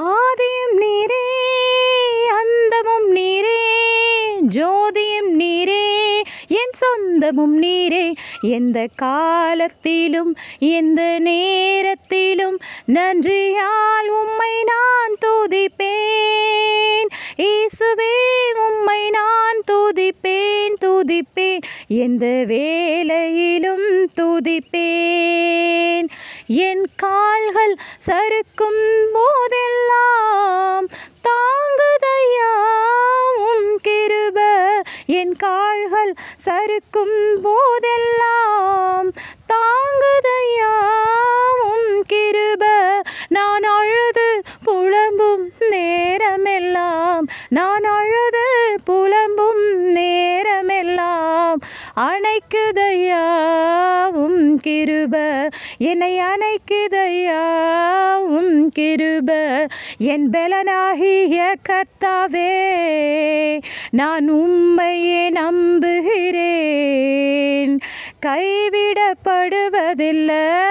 ஆதியும் நீரே அந்தமும் நீரே ஜோதியும் நீரே என் சொந்தமும் நீரே. எந்த காலத்திலும் எந்த நேரத்திலும் நன்றியால் உம்மை நான் துதிப்பேன். இயேசுவே உம்மை நான் துதிப்பேன் துதிப்பேன். எந்த வேலையிலும் துதிப்பேன். என் கால்கள் சறுக்கும் போதில் என் கால்கள் சறுக்கும் போதெல்லாம் தாங்குதையா? உம் கிருப. நான் அழுது புலம்பும் நேரமெல்லாம். நான் அழுது புலம்பும் நேரமெல்லாம். அணைக்குதையா? உம் கிருப. என்னை அணைக்குதையா? உம் கிருப. என் பலனாகிய கத்தாவே நான் உம்மையே நம்புகிறேன். கைவிடப்படுவதில்லை.